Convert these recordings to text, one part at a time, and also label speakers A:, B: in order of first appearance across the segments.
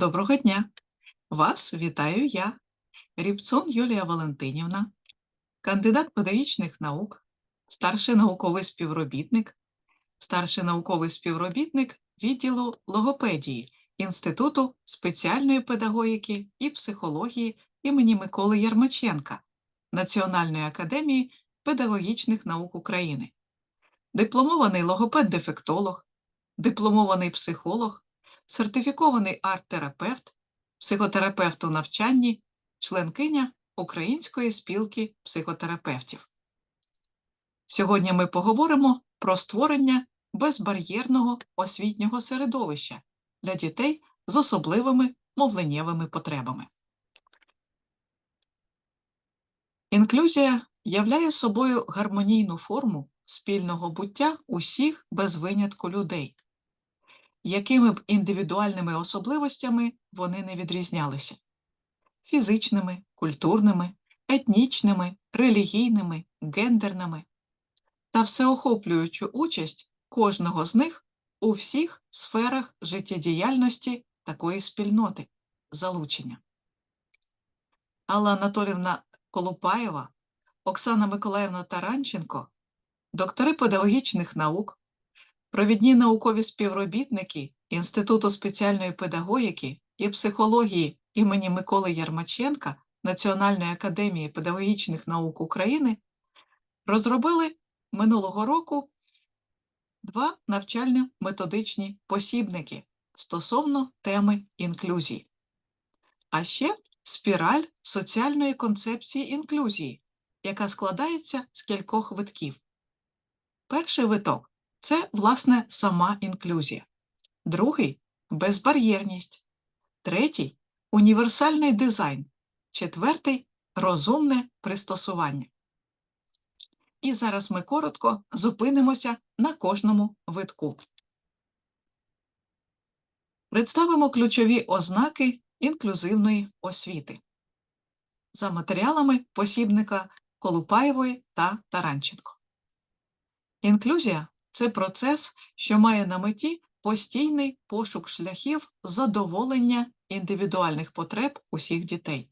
A: Доброго дня! Вас вітаю я, Рібцон Юлія Валентинівна, кандидат педагогічних наук, старший науковий співробітник, старший науковий співробітник відділу логопедії Інституту спеціальної педагогіки і психології імені Миколи Ярмаченка Національної академії педагогічних наук України, дипломований логопед-дефектолог, дипломований психолог сертифікований арт-терапевт, психотерапевт у навчанні, членкиня Української спілки психотерапевтів. Сьогодні ми поговоримо про створення безбар'єрного освітнього середовища для дітей з особливими мовленнєвими потребами. Інклюзія являє собою гармонійну форму спільного буття усіх без винятку людей, якими б індивідуальними особливостями вони не відрізнялися фізичними, культурними, етнічними, релігійними, гендерними та всеохоплюючу участь кожного з них у всіх сферах життєдіяльності такої спільноти залучення. Алла Анатолівна Колупаєва, Оксана Миколаївна Таранченко, доктори педагогічних наук, провідні наукові співробітники Інституту спеціальної педагогіки і психології імені Миколи Ярмаченка Національної академії педагогічних наук України розробили минулого року два навчальні методичні посібники стосовно теми інклюзії, а ще спіраль соціальної концепції інклюзії, яка складається з кількох витків. Перший виток це, власне, сама інклюзія. Другий безбар'єрність. Третій універсальний дизайн. Четвертий розумне пристосування. І зараз ми коротко зупинимося на кожному витку. Представимо ключові ознаки інклюзивної освіти за матеріалами посібника Колупаєвої та Таранченко. Інклюзія це процес, що має на меті постійний пошук шляхів задоволення індивідуальних потреб усіх дітей.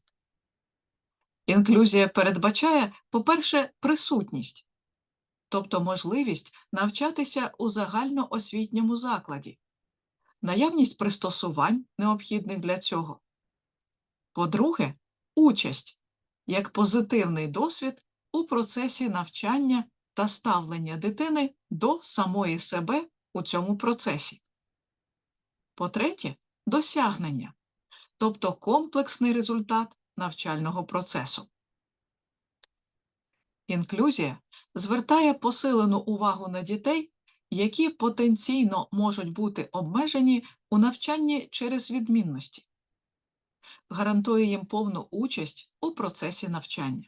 A: Інклюзія передбачає, по-перше, присутність, тобто можливість навчатися у загальноосвітньому закладі, наявність пристосувань, необхідних для цього. По-друге, участь як позитивний досвід у процесі навчання та ставлення дитини до самої себе у цьому процесі. По-третє, досягнення, тобто комплексний результат навчального процесу. Інклюзія звертає посилену увагу на дітей, які потенційно можуть бути обмежені у навчанні через відмінності, гарантує їм повну участь у процесі навчання.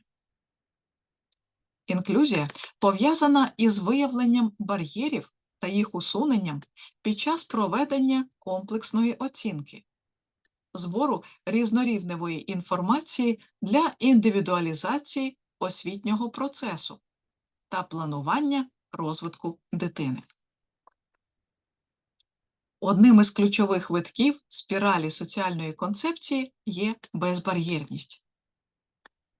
A: Інклюзія пов'язана із виявленням бар'єрів та їх усуненням під час проведення комплексної оцінки, збору різнорівневої інформації для індивідуалізації освітнього процесу та планування розвитку дитини. Одним із ключових витків спіралі соціальної концепції є безбар'єрність.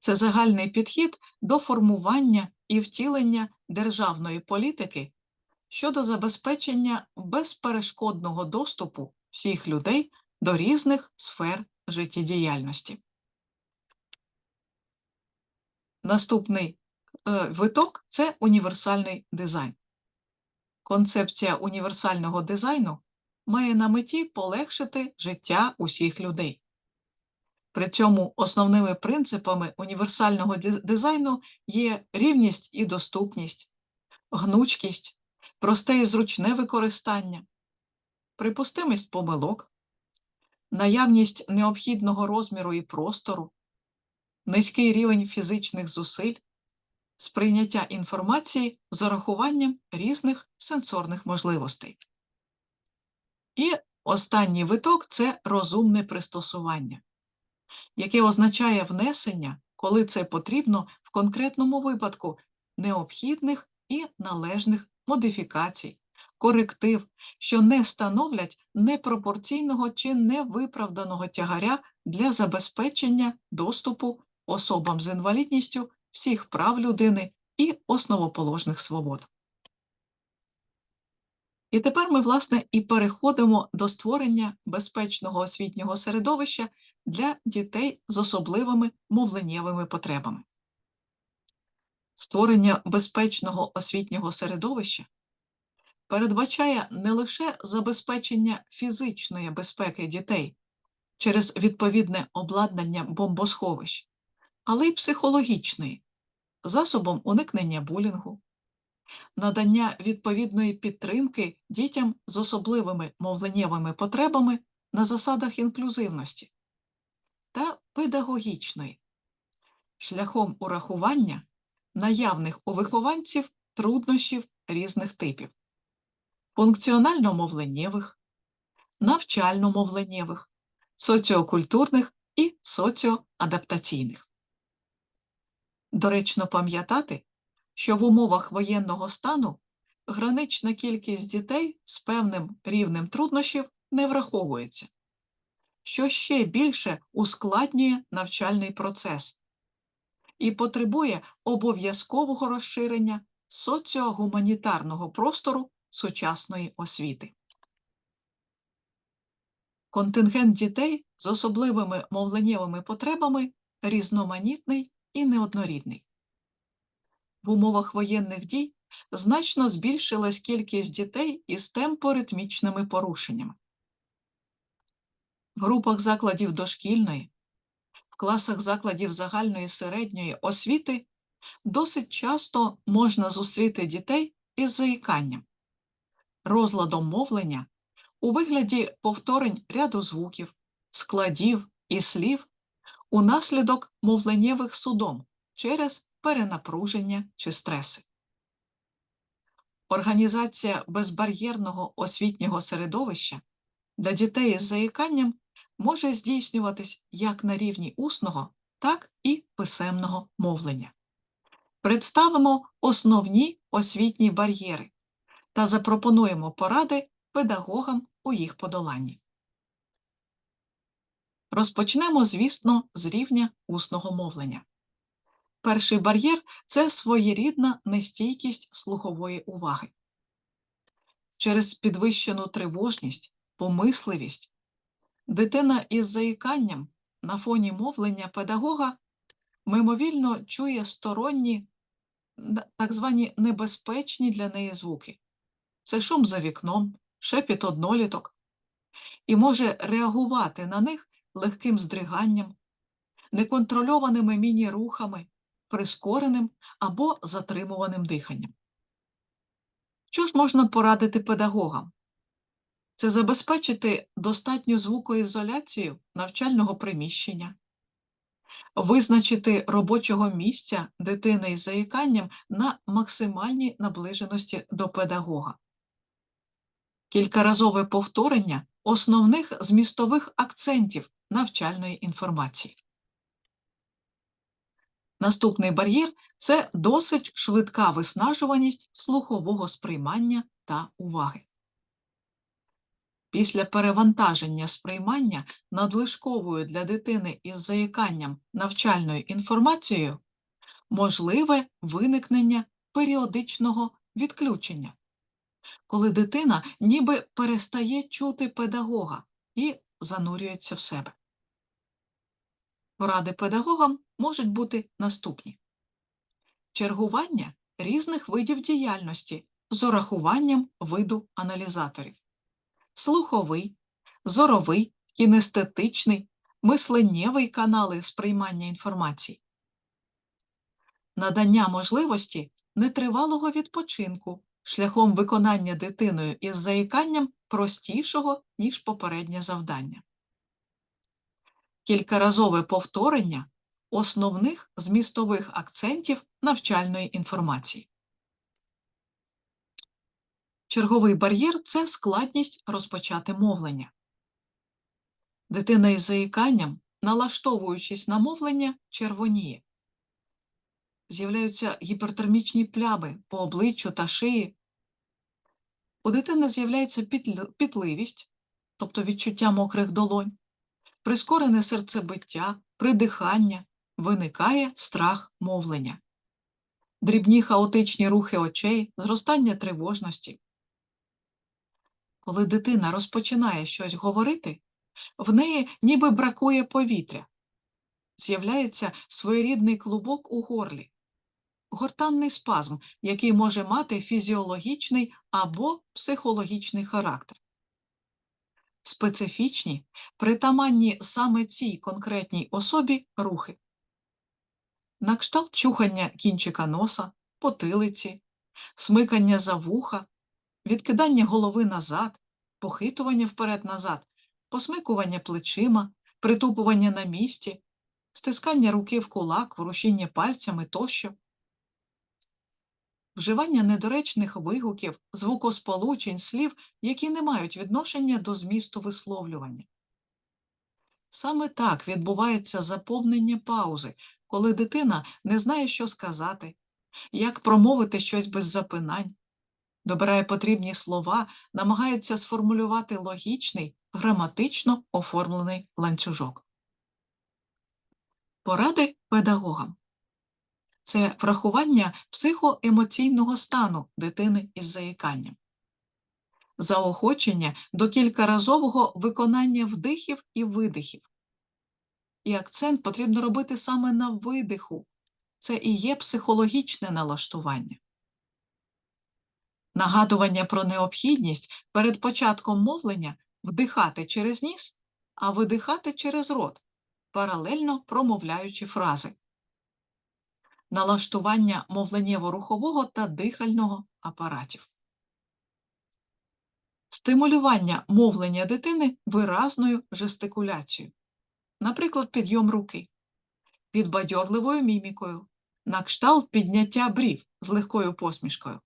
A: Це загальний підхід до формування і втілення державної політики щодо забезпечення безперешкодного доступу всіх людей до різних сфер життєдіяльності. Наступний е, виток це універсальний дизайн. Концепція універсального дизайну має на меті полегшити життя усіх людей. При цьому основними принципами універсального дизайну є рівність і доступність, гнучкість, просте і зручне використання, припустимість помилок, наявність необхідного розміру і простору, низький рівень фізичних зусиль, сприйняття інформації з урахуванням різних сенсорних можливостей. І останній виток це розумне пристосування яке означає внесення, коли це потрібно в конкретному випадку необхідних і належних модифікацій, коректив, що не становлять непропорційного чи невиправданого тягаря для забезпечення доступу особам з інвалідністю всіх прав людини і основоположних свобод. І тепер ми, власне, і переходимо до створення безпечного освітнього середовища для дітей з особливими мовленнєвими потребами. Створення безпечного освітнього середовища передбачає не лише забезпечення фізичної безпеки дітей через відповідне обладнання бомбосховищ, але й психологічної, засобом уникнення булінгу, надання відповідної підтримки дітям з особливими мовленнєвими потребами на засадах інклюзивності та педагогічної, шляхом урахування наявних у вихованців труднощів різних типів. Функціонально-мовленнєвих, навчально-мовленнєвих, соціокультурних і соціоадаптаційних. Доречно пам'ятати, що в умовах воєнного стану гранична кількість дітей з певним рівнем труднощів не враховується, що ще більше ускладнює навчальний процес і потребує обов'язкового розширення соціогуманітарного простору сучасної освіти. Контингент дітей з особливими мовленнєвими потребами різноманітний і неоднорідний. В умовах воєнних дій значно збільшилась кількість дітей із темпоритмічними порушеннями. Групах закладів дошкільної, в класах закладів загальної середньої освіти досить часто можна зустріти дітей із заїканням, розладом мовлення у вигляді повторень ряду звуків, складів і слів унаслідок мовленнєвих судом через перенапруження чи стреси. Організація безбар'єрного освітнього середовища для дітей із заїканням може здійснюватись як на рівні усного, так і писемного мовлення. Представимо основні освітні бар'єри та запропонуємо поради педагогам у їх подоланні. Розпочнемо, звісно, з рівня усного мовлення. Перший бар'єр це своєрідна нестійкість слухової уваги. Через підвищену тривожність, помисливість, дитина із заїканням на фоні мовлення педагога мимовільно чує сторонні, так звані небезпечні для неї звуки. Це шум за вікном, шепіт одноліток, і може реагувати на них легким здриганням, неконтрольованими міні-рухами, прискореним або затримуваним диханням. Що ж можна порадити педагогам? Це забезпечити достатню звукоізоляцію навчального приміщення, визначити робочого місця дитини із заїканням на максимальній наближеності до педагога, кількаразове повторення основних змістових акцентів навчальної інформації. Наступний бар'єр це досить швидка виснажуваність слухового сприймання та уваги. Після перевантаження сприймання надлишковою для дитини із заїканням навчальною інформацією можливе виникнення періодичного відключення, коли дитина ніби перестає чути педагога і занурюється в себе. Поради педагогам можуть бути наступні: чергування різних видів діяльності з урахуванням виду аналізаторів, слуховий, зоровий, кінестетичний, мисленнєвий канали сприймання інформації, надання можливості нетривалого відпочинку шляхом виконання дитиною із заїканням простішого, ніж попереднє завдання кількаразове повторення основних змістових акцентів навчальної інформації. Черговий бар'єр це складність розпочати мовлення. Дитина із заїканням, налаштовуючись на мовлення, червоніє. З'являються гіпертермічні плями по обличчю та шиї. У дитини з'являється пітливість, тобто відчуття мокрих долонь, прискорене серцебиття, придихання, виникає страх мовлення, дрібні хаотичні рухи очей, зростання тривожності. Коли дитина розпочинає щось говорити, в неї ніби бракує повітря, з'являється своєрідний клубок у горлі, гортанний спазм, який може мати фізіологічний або психологічний характер. Специфічні, притаманні саме цій конкретній особі рухи. На кшталт чухання кінчика носа, потилиці, смикання за вуха, відкидання голови назад, похитування вперед-назад, посмикування плечима, притупування на місці, стискання руки в кулак, ворушіння пальцями тощо. Вживання недоречних вигуків, звукосполучень, слів, які не мають відношення до змісту висловлювання. Саме так відбувається заповнення паузи, коли дитина не знає, що сказати, як промовити щось без запинань, добирає потрібні слова, намагається сформулювати логічний, граматично оформлений ланцюжок. Поради педагогам це врахування психоемоційного стану дитини із заїканням, заохочення до кількаразового виконання вдихів і видихів. І акцент потрібно робити саме на видиху. Це і є психологічне налаштування. Нагадування про необхідність перед початком мовлення вдихати через ніс, а видихати через рот, паралельно промовляючи фрази. Налаштування мовленнєво-рухового та дихального апаратів. Стимулювання мовлення дитини виразною жестикуляцією. Наприклад, підйом руки, підбадьорливою мімікою, на кшталт підняття брів з легкою посмішкою.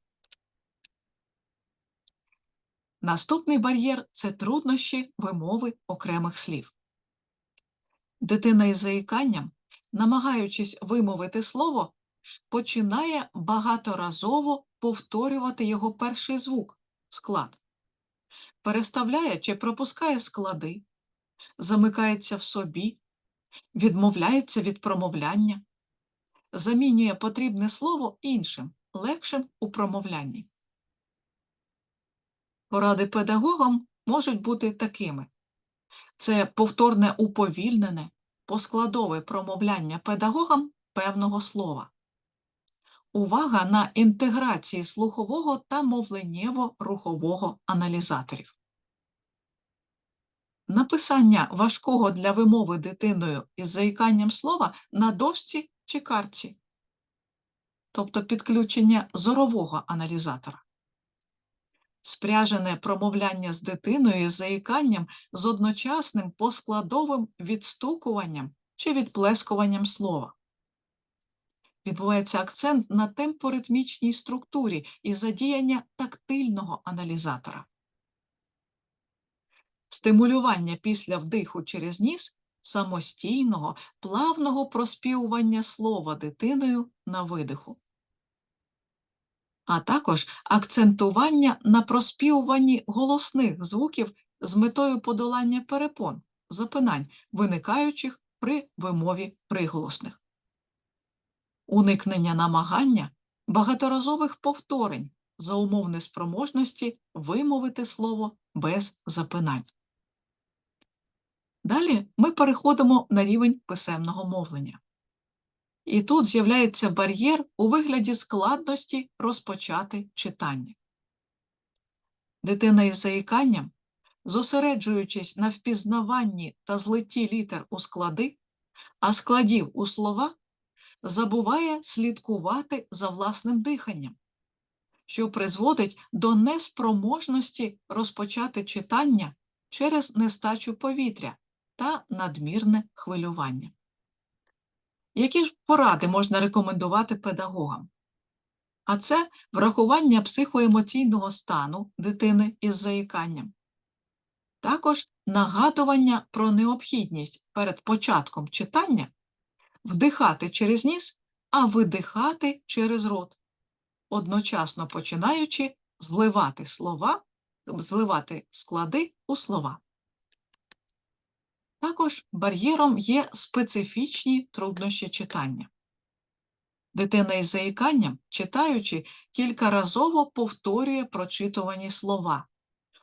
A: Наступний бар'єр це труднощі вимови окремих слів. Дитина із заїканням, намагаючись вимовити слово, починає багаторазово повторювати його перший звук склад, переставляє чи пропускає склади, замикається в собі, відмовляється від промовляння, замінює потрібне слово іншим, легшим у промовлянні. Поради педагогам можуть бути такими: це повторне уповільнене, поскладове промовляння педагогам певного слова. Увага на інтеграції слухового та мовленнєво-рухового аналізаторів. Написання важкого для вимови дитиною із заїканням слова на дошці чи картці, тобто підключення зорового аналізатора. Спряжене промовляння з дитиною із заїканням з одночасним поскладовим відстукуванням чи відплескуванням слова. Відбувається акцент на темпоритмічній структурі і задіяння тактильного аналізатора. Стимулювання після вдиху через ніс самостійного, плавного проспівування слова дитиною на видиху. А також акцентування на проспівуванні голосних звуків з метою подолання перепон, запинань, виникаючих при вимові приголосних уникнення намагання багаторазових повторень за умов неспроможності вимовити слово без запинань. Далі ми переходимо на рівень писемного мовлення. І тут з'являється бар'єр у вигляді складності розпочати читання. Дитина із заїканням, зосереджуючись на впізнаванні та злитті літер у склади, а складів у слова, забуває слідкувати за власним диханням, що призводить до неспроможності розпочати читання через нестачу повітря та надмірне хвилювання. Які ж поради можна рекомендувати педагогам? А це врахування психоемоційного стану дитини із заїканням, також нагадування про необхідність перед початком читання вдихати через ніс, а видихати через рот, одночасно починаючи зливати слова, зливати склади у слова. Також бар'єром є специфічні труднощі читання. Дитина із заїканням, читаючи, кількаразово повторює прочитувані слова,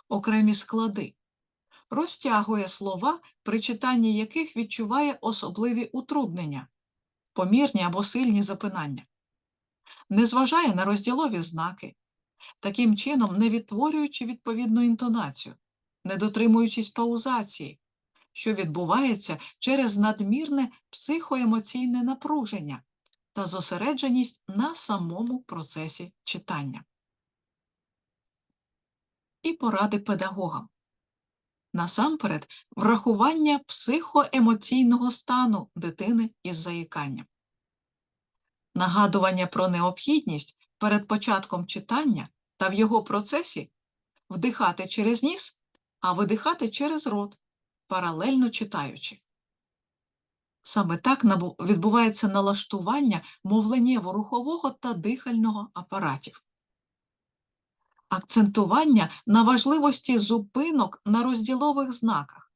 A: окремі склади, розтягує слова, при читанні яких відчуває особливі утруднення, помірні або сильні запинання, не зважає на розділові знаки, таким чином не відтворюючи відповідну інтонацію, не дотримуючись паузації, що відбувається через надмірне психоемоційне напруження та зосередженість на самому процесі читання. І поради педагогам. Насамперед, врахування психоемоційного стану дитини із заїканням. Нагадування про необхідність перед початком читання та в його процесі вдихати через ніс, а видихати через рот, паралельно читаючи. Саме так відбувається налаштування мовленнєво-рухового та дихального апаратів. Акцентування на важливості зупинок на розділових знаках,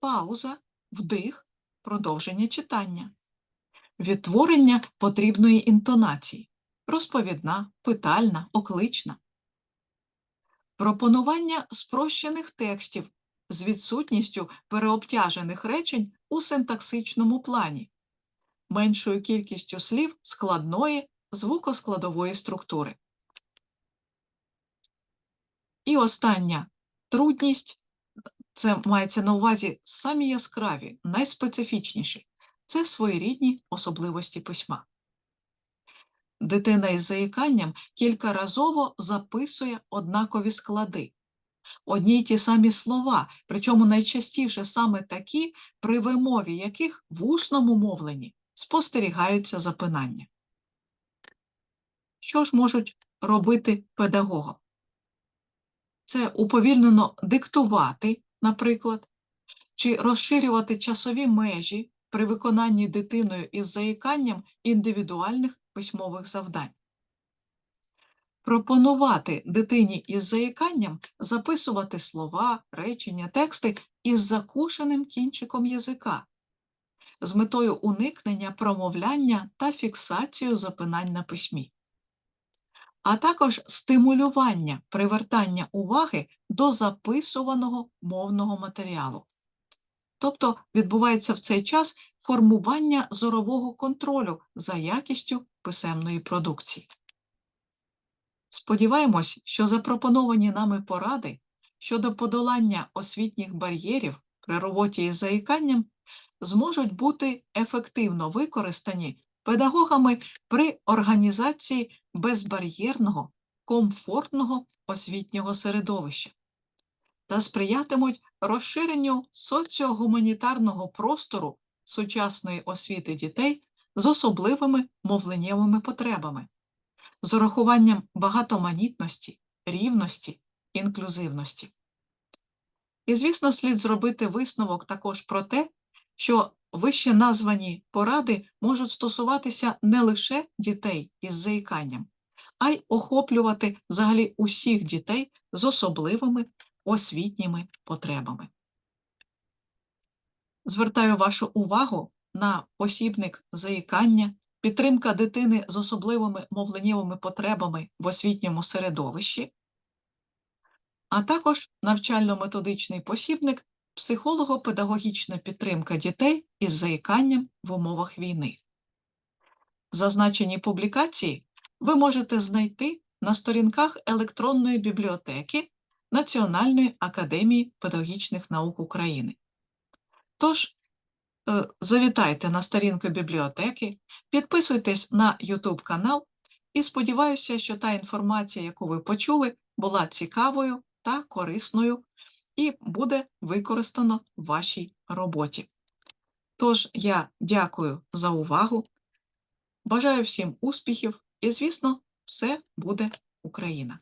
A: пауза, вдих, продовження читання, відтворення потрібної інтонації, розповідна, питальна, оклична, пропонування спрощених текстів з відсутністю переобтяжених речень у синтаксичному плані, меншою кількістю слів складної звукоскладової структури. І остання трудність це мається на увазі самі яскраві, найспецифічніші це своєрідні особливості письма. Дитина із заїканням кількаразово записує однакові склади, одні й ті самі слова, причому найчастіше саме такі, при вимові яких в усному мовленні спостерігаються запинання. Що ж можуть робити педагогам? Це уповільнено диктувати, наприклад, чи розширювати часові межі при виконанні дитиною із заїканням індивідуальних письмових завдань. Пропонувати дитині із заїканням записувати слова, речення, тексти із закушеним кінчиком язика з метою уникнення промовляння та фіксацію запинань на письмі, а також стимулювання привертання уваги до записуваного мовного матеріалу. Тобто відбувається в цей час формування зорового контролю за якістю писемної продукції. Сподіваємось, що запропоновані нами поради щодо подолання освітніх бар'єрів при роботі із заїканням зможуть бути ефективно використані педагогами при організації безбар'єрного, комфортного освітнього середовища та сприятимуть розширенню соціогуманітарного простору сучасної освіти дітей з особливими мовленнєвими потребами, з урахуванням багатоманітності, рівності, інклюзивності. І, звісно, слід зробити висновок також про те, що вище названі поради можуть стосуватися не лише дітей із заїканням, а й охоплювати взагалі усіх дітей з особливими освітніми потребами. Звертаю вашу увагу на посібник заїкання, підтримка дитини з особливими мовленнєвими потребами в освітньому середовищі, а також навчально-методичний посібник психолого-педагогічна підтримка дітей із заїканням в умовах війни. Зазначені публікації ви можете знайти на сторінках електронної бібліотеки Національної академії педагогічних наук України. Тож, завітайте на сторінку бібліотеки, підписуйтесь на YouTube канал і сподіваюся, що та інформація, яку ви почули, була цікавою та корисною і буде використано в вашій роботі. Тож я дякую за увагу, бажаю всім успіхів і, звісно, все буде Україна!